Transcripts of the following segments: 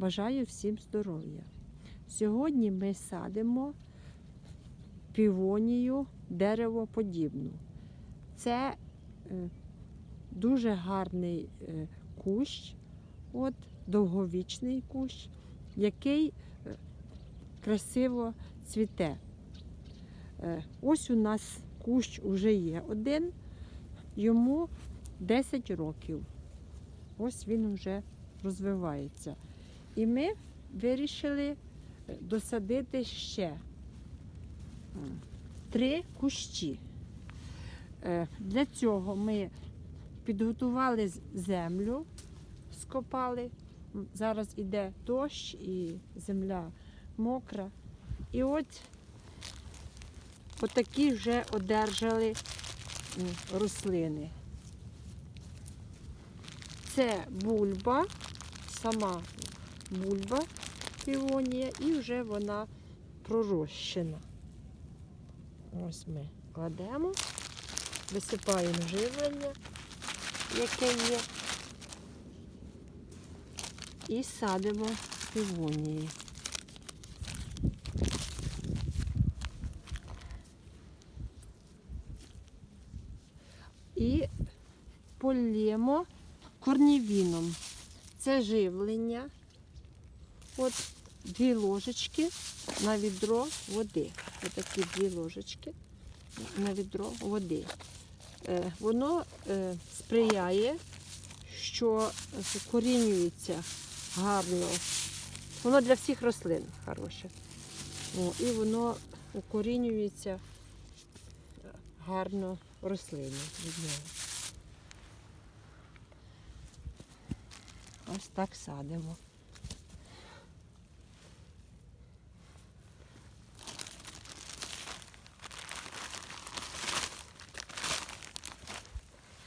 Бажаю всім здоров'я. Сьогодні ми садимо півонію деревоподібну. Це е, дуже гарний е, кущ, от, довговічний кущ, який е, красиво цвіте. Ось у нас кущ уже є один, йому 10 років. Ось він вже розвивається. І ми вирішили е, досадити ще три кущі. Е, Для цього ми підготували землю, скопали. Зараз іде дощ і земля мокра. І от отакі вже одержали рослини. Це бульба, сама бульба півонія, і вже вона пророщена. Ось ми кладемо, висипаємо живлення, яке є, і садимо півонії. І полємо корнівіном. Це живлення. От дві ложечки на відро води. Отакі дві ложечки на відро води. Е, воно е, сприяє, що укорінюється гарно. Воно для всіх рослин хороше. І воно укорінюється е, гарно в рослині від нього. Ось так садимо.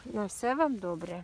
На все вам добре.